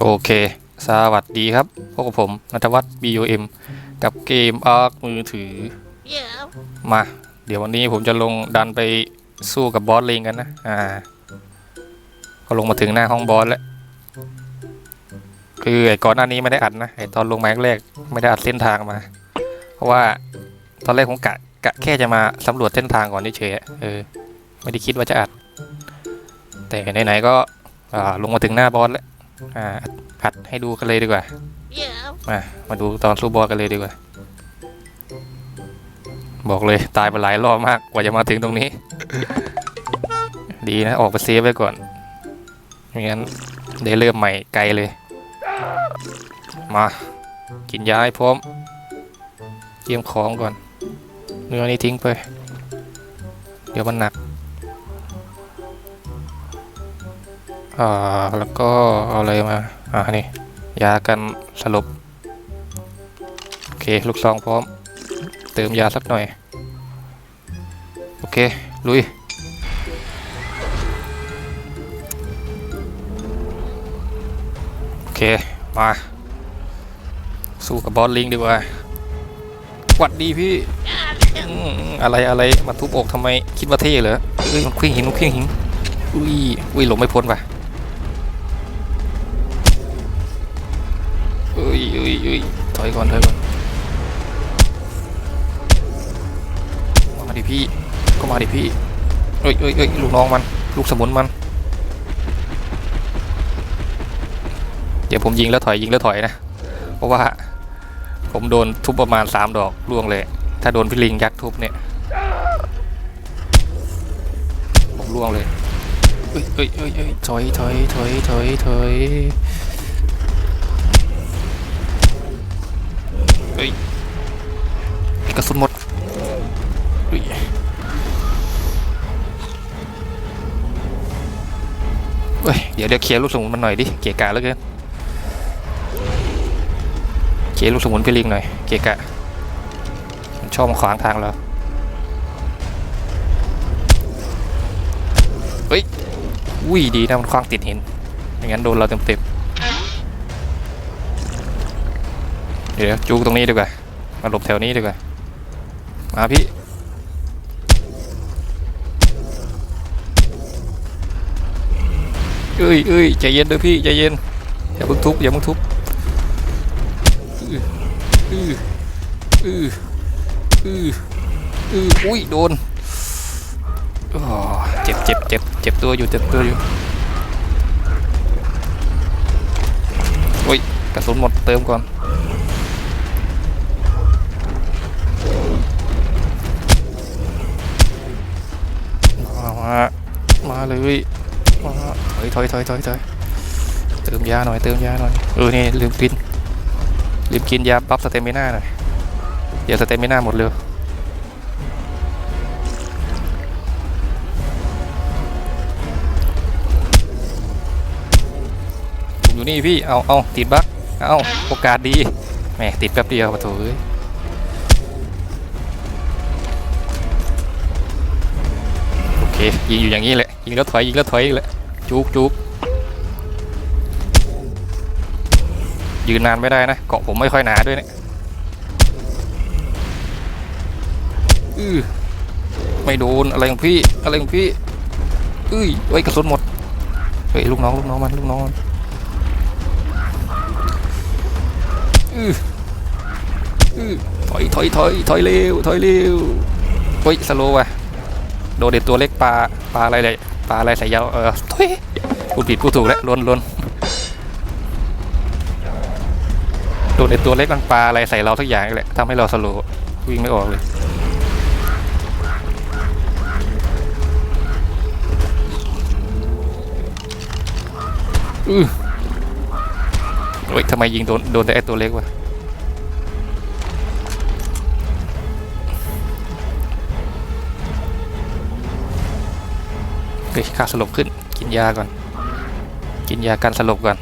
โอเค สวัสดีครับ พวกบผมนัทวัฒน์ BOM กับเกมอาร์คมือถือ Yeah. มา เดี๋ยววันนี้ผมจะลงดันไปสู้กับบอสเลงกันนะ อ่า ก็ลงมาถึงหน้าห้องบอสแล้ว คือไอ้ก่อนหน้านี้ไม่ได้อัดนะ ไอ้ตอนลงมาแรกๆไม่ได้อัดเส้นทางมา เพราะว่าตอนแรกผมกะกะแค่จะมาสำรวจเส้นทางก่อนเฉยๆอะเออ ไม่ได้คิดว่าจะอัด แต่ไหนๆก็อ่าลงมาถึงหน้าบอสแล้ว อ่าอัดให้ดูกันเลยดีกว่า Yeah. มามาดูตอนสู้บอสกันเลยดีกว่า บอกเลยตายไปหลายรอบมากกว่าจะมาถึงตรงนี้ ดีนะออกไปเซฟไว้ก่อนไม่งั้นได้เริ่มใหม่ไกลเลย มา กินยาให้พร้อมเตรียมของก่อน เนื้อนี้ทิ้งไป เดี๋ยวมันหนัก อ่าแล้วก็เอาอะไรมา อ่านี่ยากันสลบโอเคลูกซองพร้อม เติมยาสักหน่อย โอเค ลุย โอเค มา สู้กับบอสลิงดีกว่าหวัดดีพี่ออะไรอะไรมาทุบอกทำไมคิดว่าเท่เหรอเอ้ยมันเคว้งหินมันเคว้งหินอุ้ยอุ้ยหลบไม่พ้นว่ะ ยเอ้ยเอ้ยถอยก่อนถอยก่อนมาดิพี่ก็มาดิพี่เอ้ยเอ้ยเอ้ยลูกน้องมัน ลูกสมุนมัน เดี๋ยวผมยิงแล้วถอยยิงแล้วถอยนะ เพราะว่า ผมโดนทุบประมาณสามดอกล่วงเลย ถ้าโดนพี่ลิงยักษ์ทุบเนี่ย ผมล่วงเลยเอ้ยเอ้ยเอ้ยเอ้ยถอยถอยถอยถอยถอย ดี๋ยวเดี๋ยวเคลียร์ลูกสมุนมันหน่อยดิเกะกะแล้วกินเคลียร์ลูกสมุนพี่ลิงหน่อยเกะกะมันชอบมาขวางทางเราเฮ้ยอุ้ยดีนะมันคว้างติดหินไม่งั้นโดนเราเต็มๆเดี๋ยวจูกตรงนี้ดีกว่ามาหลบแถวนี้ดีกว่ามาพี่ เอ้ยเอ้ยใจเย็นเด้อพี่ใจเย็นอย่าเพิ่งทุบอย่าเพิ่งทุบอืออืออืออือออุ๊ยโดนอ้อเจ็บเจ็บเจ็บเจ็บตัวอยู่เจ็บตัวอยู่โอ้ยกระสุนหมดเติมก่อนมามามาเลย มาถอยถอยถอยถอยถอยเติมยาหน่อยเติมยาหน่อยเออนี่ลืมกินลืมกินยาบัฟสเตมิน่าหน่อยเดี๋ยวสเตมิน่าหมดเร็วผมอยู่นี่พี่เอาเอาติดบั๊กเอาโอกาสดีแหมติดแป๊บเดียวปะโถเอ้ยโอเคยิงอยู่อย่างนี้แหละยิงแล้วถอยยิงแล้วถอยอีกแหละ จุกจุกยืนนานไม่ได้นะเกาะผมไม่ค่อยหนาด้วยเนี่ยอือไม่โดนอะไรของพี่อะไรของพี่อุ้ยไว้กระสุนหมดเฮ้ยลูกน้องลูกน้องมันลูกน้องอืออือถอยถอยถอยถอยเร็วถอยเร็วเฮ้ยสโลว์ว่ะโดนเด็ดตัวเล็กปลาปลาอะไรเลย ปลาอะไรใส่ยาว เออทุยพูผิดพูถูกแล้วล้นล้นโดนเด็ดตัวเล็กมันปลาอะไรใส่เราทุกอย่างนี่แหละทำให้เราสโลวิ่งไม่ออกเลยอือเฮ้ยทำไมยิงโดนโดนแต่ไอตัวเล็กวะ ฮ้ยค่าสลบขึ้น กินยาก่อน กินยากันสลบก่อน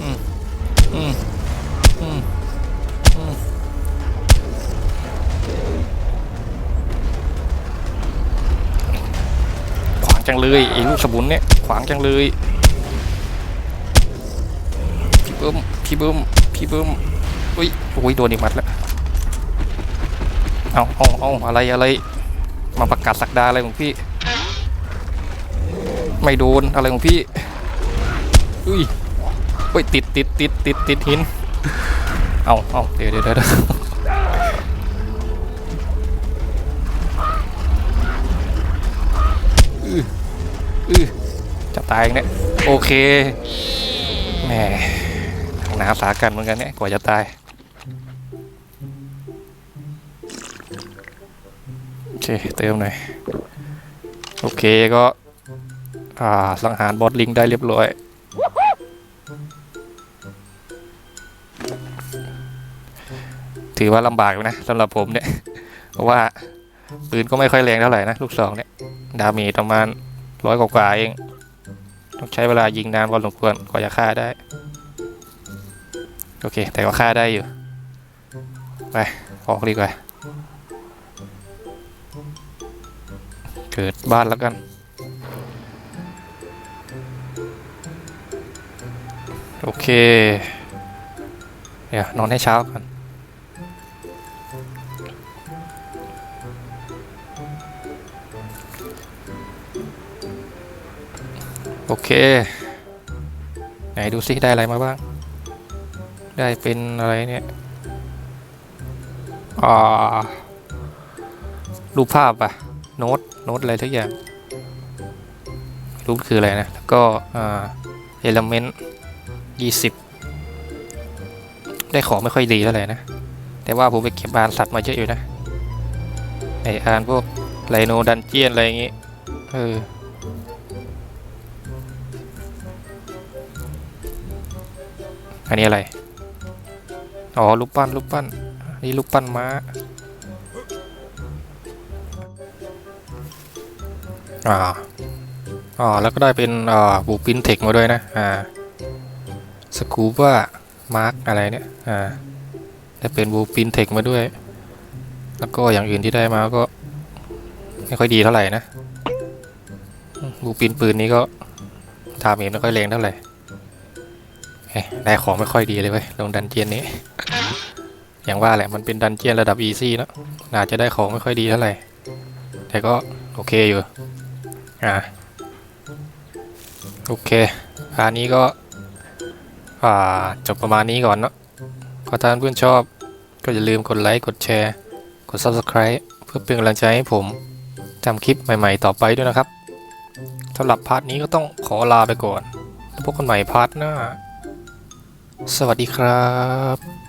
อืมอืมอืมอืมขวางจังเลยไอ้ลูกสมุนเนี่ย ขวางจังเลย พี่เบึ้มพี่เบึ้มพี่เบึ้มอุ้ยอุ้ยโดนอีกมัดแล้วเอาเอาเอาอะไรอะไร มาประกาศสักดาอะไรของพี่ ไม่โดนอะไรของพี่อุ้ยอุ้ยติดติดติดติดติดหินเอาเอาเดี๋ยวเดี๋ยวเดี๋ยวจะตายเนี่ยโอเคแหมหนาสากันเหมือนกันเนี่ยกว่าจะตาย โอเค เติมหน่อย โอเคก็ อ่าสังหารบอสลิงได้เรียบร้อย ถือว่าลำบากอยู่นะสำหรับผมเนี่ย เพราะว่าปืนก็ไม่ค่อยแรงเท่าไหร่นะ ลูกซองเนี่ย ดาเมจประมาณร้อยกว่าเอง ต้องใช้เวลายิงนานพอสมควรกว่าจะฆ่าได้ โอเค แต่ก็ฆ่าได้อยู่ ไป ออกดีกว่า เกิดบ้านแล้วกัน โอเค เดี๋ยวนอนให้เช้าก่อน โอเค ไหนดูซิได้อะไรมาบ้าง ได้เป็นอะไรเนี่ย อ่า รูปภาพอะโน้ต โน้ตอะไรทุกอย่างรูปคืออะไรนะ แล้วก็อ่าเอลเมนต์ ยี่สิบได้ของไม่ค่อยดีเท่าไหร่นะ แต่ว่าผมไปเก็บอานสัตว์มาเยอะอยู่นะไออานพวกไลโนดันเจียนอะไรอย่างงี้ เอออันนี้อะไร อ๋อ ลูกปั้น ลูกปั้น นี่ลูกปั้นม้า อ่า อ๋อ แล้วก็ได้เป็นอ่าบูปินเทคมาด้วยนะ อ่า สกูว่ามาร์กอะไรเนี่ย อ่าได้เป็นบูปินเทคมาด้วย แล้วก็อย่างอื่นที่ได้มาก็ ไม่ค่อยดีเท่าไหร่นะ บูปินปืนนี้ก็ดาเมจไม่ค่อยแรงเท่าไหร่ได้ของไม่ค่อยดีเลยเว้ยลงดันเจียนนี้ อย่างว่าแหละมันเป็นดันเจียนระดับอีซี่เนอะอาจจะได้ของไม่ค่อยดีเท่าไหร่ แต่ก็โอเคอยู่ อ่า โอเคอันนี้ก็ อ่าจบประมาณนี้ก่อนเนาะก็ถ้าเพื่อนชอบก็อย่าลืมกดไลค์ กดแชร์ กด Subscribe เพื่อเป็นกำลังใจให้ผมทำคลิปใหม่ๆต่อไปด้วยนะครับสำหรับพาร์ทนี้ก็ต้องขอลาไปก่อน แล้วพบกันใหม่พาร์ทหน้า สวัสดีครับ